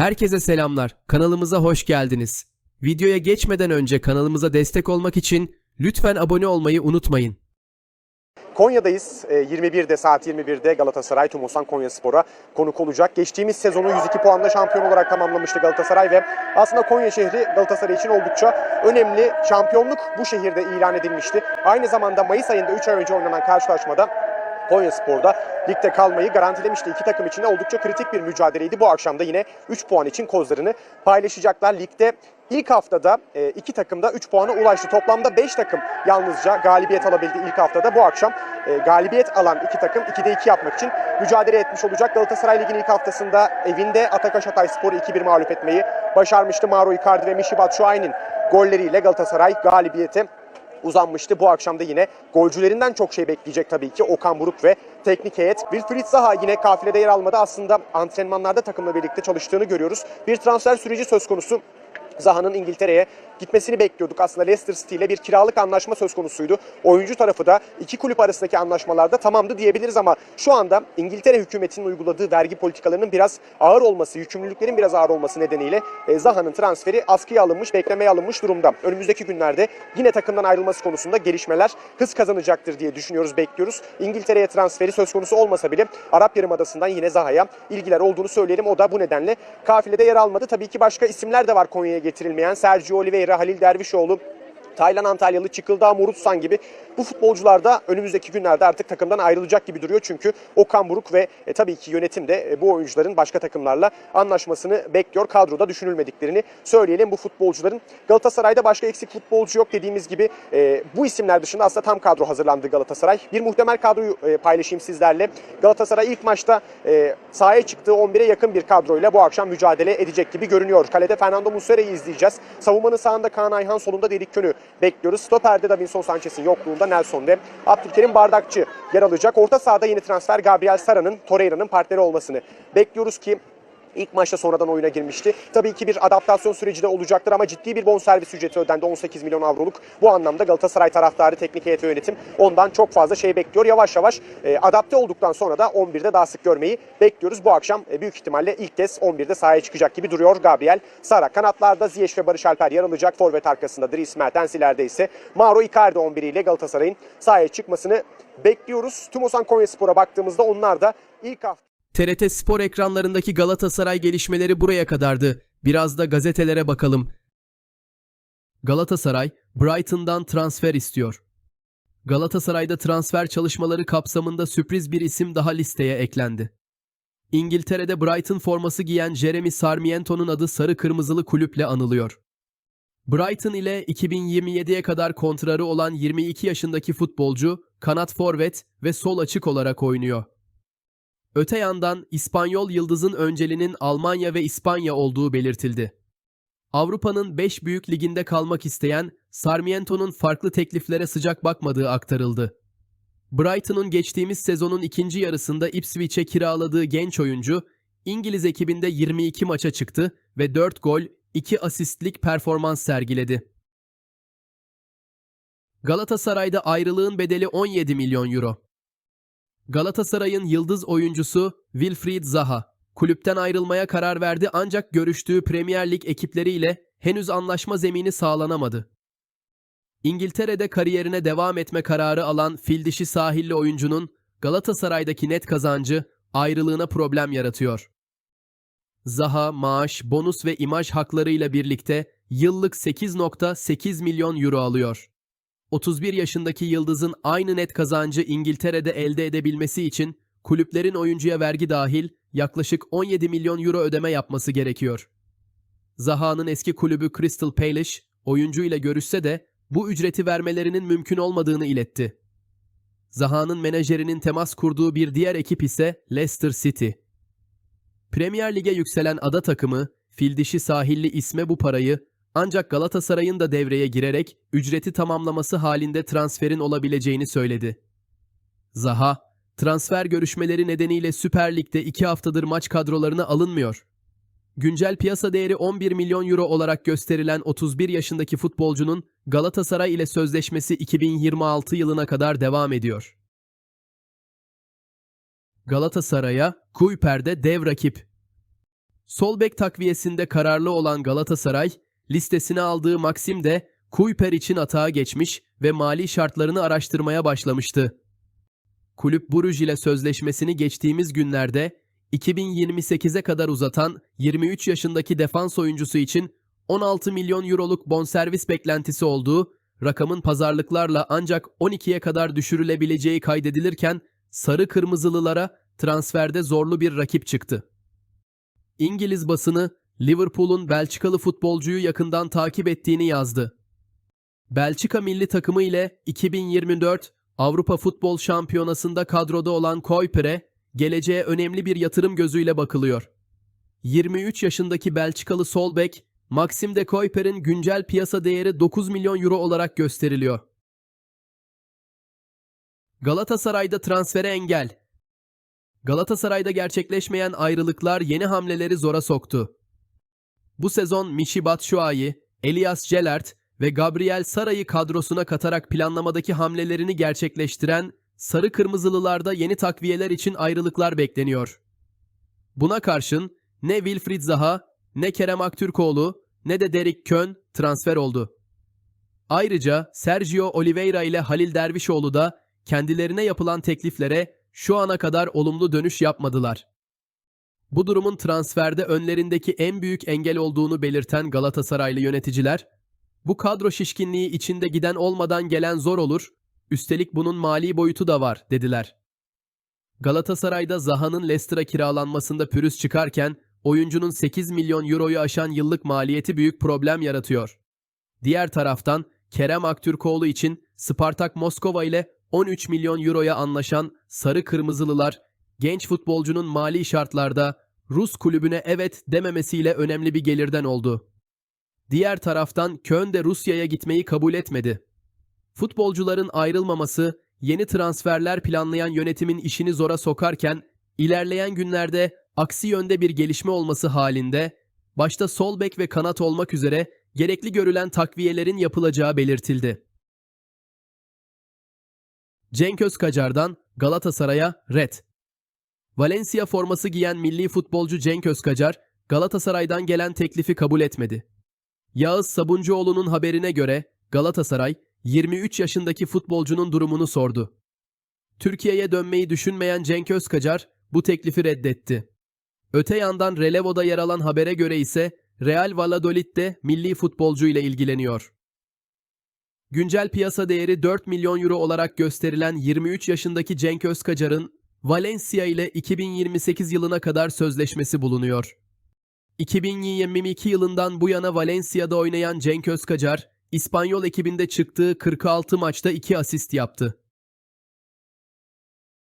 Herkese selamlar. Kanalımıza hoş geldiniz. Videoya geçmeden önce kanalımıza destek olmak için lütfen abone olmayı unutmayın. Konya'dayız. Ee, 21'de saat 21'de Galatasaray Tumosan Konyaspor'a konuk olacak. Geçtiğimiz sezonu 102 puanla şampiyon olarak tamamlamıştı Galatasaray ve aslında Konya şehri Galatasaray için oldukça önemli. Şampiyonluk bu şehirde ilan edilmişti. Aynı zamanda Mayıs ayında 3 ay önce oynanan karşılaşmada Konyaspor'da ligde kalmayı garantilemişti. İki takım için de oldukça kritik bir mücadeleydi. Bu akşam da yine 3 puan için kozlarını paylaşacaklar. Ligde ilk haftada e, iki takım da 3 puana ulaştı. Toplamda 5 takım yalnızca galibiyet alabildi ilk haftada. Bu akşam e, galibiyet alan iki takım 2'de 2 yapmak için mücadele etmiş olacak. Galatasaray Ligi'nin ilk haftasında evinde Atakaş Hatay Spor'u 2-1 mağlup etmeyi başarmıştı. Mauro Icardi ve Michy Batshuayi'nin golleriyle Galatasaray galibiyete uzanmıştı. Bu akşam da yine golcülerinden çok şey bekleyecek tabii ki Okan Buruk ve teknik heyet. Wilfried Zaha yine kafilede yer almadı. Aslında antrenmanlarda takımla birlikte çalıştığını görüyoruz. Bir transfer süreci söz konusu. Zaha'nın İngiltere'ye gitmesini bekliyorduk. Aslında Leicester City ile bir kiralık anlaşma söz konusuydu. Oyuncu tarafı da iki kulüp arasındaki anlaşmalarda tamamdı diyebiliriz ama şu anda İngiltere hükümetinin uyguladığı vergi politikalarının biraz ağır olması, yükümlülüklerin biraz ağır olması nedeniyle e, Zaha'nın transferi askıya alınmış, beklemeye alınmış durumda. Önümüzdeki günlerde yine takımdan ayrılması konusunda gelişmeler hız kazanacaktır diye düşünüyoruz, bekliyoruz. İngiltere'ye transferi söz konusu olmasa bile Arap Yarımadası'ndan yine Zaha'ya ilgiler olduğunu söyleyelim. O da bu nedenle kafilede yer almadı. Tabii ki başka isimler de var Konya'ya getirilmeyen. Sergio Oliveira, Halil Dervişoğlu, Taylan Antalyalı, Çıkıldağ Morutsan gibi bu futbolcular da önümüzdeki günlerde artık takımdan ayrılacak gibi duruyor. Çünkü Okan Buruk ve e, tabii ki yönetim de e, bu oyuncuların başka takımlarla anlaşmasını bekliyor. Kadroda düşünülmediklerini söyleyelim bu futbolcuların. Galatasaray'da başka eksik futbolcu yok dediğimiz gibi e, bu isimler dışında aslında tam kadro hazırlandı Galatasaray. Bir muhtemel kadroyu e, paylaşayım sizlerle. Galatasaray ilk maçta e, sahaya çıktığı 11'e yakın bir kadroyla bu akşam mücadele edecek gibi görünüyor. Kalede Fernando Muslera'yı izleyeceğiz. Savunmanın sağında Kaan Ayhan, solunda Dedik Könü bekliyoruz. Stoper'de Davinson Sanchez'in yokluğunda Nelson ve Abdülkerim Bardakçı yer alacak. Orta sahada yeni transfer Gabriel Sara'nın Torreira'nın partneri olmasını bekliyoruz ki İlk maçta sonradan oyuna girmişti. Tabii ki bir adaptasyon süreci de olacaktır ama ciddi bir bonservis ücreti ödendi 18 milyon avroluk. Bu anlamda Galatasaray taraftarı, teknik heyet yönetim ondan çok fazla şey bekliyor. Yavaş yavaş e, adapte olduktan sonra da 11'de daha sık görmeyi bekliyoruz. Bu akşam e, büyük ihtimalle ilk kez 11'de sahaya çıkacak gibi duruyor Gabriel Sara. Kanatlarda Ziyech ve Barış Alper yer alacak. Forvet arkasında Dries Mertens ileride ise Mauro Icardi 11 ile Galatasaray'ın sahaya çıkmasını bekliyoruz. Tumosan Konyaspor'a baktığımızda onlar da ilk hafta TRT Spor ekranlarındaki Galatasaray gelişmeleri buraya kadardı. Biraz da gazetelere bakalım. Galatasaray, Brighton'dan transfer istiyor. Galatasaray'da transfer çalışmaları kapsamında sürpriz bir isim daha listeye eklendi. İngiltere'de Brighton forması giyen Jeremy Sarmiento'nun adı sarı kırmızılı kulüple anılıyor. Brighton ile 2027'ye kadar kontrarı olan 22 yaşındaki futbolcu, kanat forvet ve sol açık olarak oynuyor. Öte yandan İspanyol yıldızın önceliğinin Almanya ve İspanya olduğu belirtildi. Avrupa'nın 5 büyük liginde kalmak isteyen Sarmiento'nun farklı tekliflere sıcak bakmadığı aktarıldı. Brighton'un geçtiğimiz sezonun ikinci yarısında Ipswich'e kiraladığı genç oyuncu, İngiliz ekibinde 22 maça çıktı ve 4 gol, 2 asistlik performans sergiledi. Galatasaray'da ayrılığın bedeli 17 milyon euro. Galatasaray'ın yıldız oyuncusu Wilfried Zaha kulüpten ayrılmaya karar verdi ancak görüştüğü Premier Lig ekipleriyle henüz anlaşma zemini sağlanamadı. İngiltere'de kariyerine devam etme kararı alan fil dişi sahilli oyuncunun Galatasaray'daki net kazancı ayrılığına problem yaratıyor. Zaha maaş, bonus ve imaj haklarıyla birlikte yıllık 8.8 milyon euro alıyor. 31 yaşındaki yıldızın aynı net kazancı İngiltere'de elde edebilmesi için kulüplerin oyuncuya vergi dahil yaklaşık 17 milyon euro ödeme yapması gerekiyor. Zaha'nın eski kulübü Crystal Palace oyuncuyla görüşse de bu ücreti vermelerinin mümkün olmadığını iletti. Zaha'nın menajerinin temas kurduğu bir diğer ekip ise Leicester City. Premier Lig'e yükselen ada takımı, fil dişi sahilli isme bu parayı ancak Galatasaray'ın da devreye girerek ücreti tamamlaması halinde transferin olabileceğini söyledi. Zaha, transfer görüşmeleri nedeniyle Süper Lig'de 2 haftadır maç kadrolarına alınmıyor. Güncel piyasa değeri 11 milyon euro olarak gösterilen 31 yaşındaki futbolcunun Galatasaray ile sözleşmesi 2026 yılına kadar devam ediyor. Galatasaray'a Kuyper'de dev rakip. Sol bek takviyesinde kararlı olan Galatasaray, listesine aldığı Maxim de Kuyper için atağa geçmiş ve mali şartlarını araştırmaya başlamıştı. Kulüp Bruges ile sözleşmesini geçtiğimiz günlerde 2028'e kadar uzatan 23 yaşındaki defans oyuncusu için 16 milyon euroluk bonservis beklentisi olduğu, rakamın pazarlıklarla ancak 12'ye kadar düşürülebileceği kaydedilirken sarı kırmızılılara transferde zorlu bir rakip çıktı. İngiliz basını Liverpool'un Belçikalı futbolcuyu yakından takip ettiğini yazdı. Belçika milli takımı ile 2024 Avrupa Futbol Şampiyonası'nda kadroda olan Kuiper'e geleceğe önemli bir yatırım gözüyle bakılıyor. 23 yaşındaki Belçikalı sol bek Maxim de Kuiper'in güncel piyasa değeri 9 milyon euro olarak gösteriliyor. Galatasaray'da transfere engel. Galatasaray'da gerçekleşmeyen ayrılıklar yeni hamleleri zora soktu. Bu sezon Michy Batshuayi, Elias Celert ve Gabriel Saray'ı kadrosuna katarak planlamadaki hamlelerini gerçekleştiren Sarı Kırmızılılarda yeni takviyeler için ayrılıklar bekleniyor. Buna karşın ne Wilfried Zaha, ne Kerem Aktürkoğlu, ne de Derek Kön transfer oldu. Ayrıca Sergio Oliveira ile Halil Dervişoğlu da kendilerine yapılan tekliflere şu ana kadar olumlu dönüş yapmadılar. Bu durumun transferde önlerindeki en büyük engel olduğunu belirten Galatasaraylı yöneticiler, bu kadro şişkinliği içinde giden olmadan gelen zor olur, üstelik bunun mali boyutu da var dediler. Galatasaray'da Zaha'nın Leicester'a kiralanmasında pürüz çıkarken oyuncunun 8 milyon euroyu aşan yıllık maliyeti büyük problem yaratıyor. Diğer taraftan Kerem Aktürkoğlu için Spartak Moskova ile 13 milyon euroya anlaşan Sarı Kırmızılılar genç futbolcunun mali şartlarda Rus kulübüne evet dememesiyle önemli bir gelirden oldu. Diğer taraftan Köln de Rusya'ya gitmeyi kabul etmedi. Futbolcuların ayrılmaması yeni transferler planlayan yönetimin işini zora sokarken ilerleyen günlerde aksi yönde bir gelişme olması halinde başta sol bek ve kanat olmak üzere gerekli görülen takviyelerin yapılacağı belirtildi. Cenk Özkacar'dan Galatasaray'a red. Valencia forması giyen milli futbolcu Cenk Özkacar, Galatasaray'dan gelen teklifi kabul etmedi. Yağız Sabuncuoğlu'nun haberine göre Galatasaray, 23 yaşındaki futbolcunun durumunu sordu. Türkiye'ye dönmeyi düşünmeyen Cenk Özkacar bu teklifi reddetti. Öte yandan Relevo'da yer alan habere göre ise Real Valladolid de milli futbolcu ile ilgileniyor. Güncel piyasa değeri 4 milyon euro olarak gösterilen 23 yaşındaki Cenk Özkacar'ın Valencia ile 2028 yılına kadar sözleşmesi bulunuyor. 2022 yılından bu yana Valencia'da oynayan Cenk Özkacar, İspanyol ekibinde çıktığı 46 maçta 2 asist yaptı.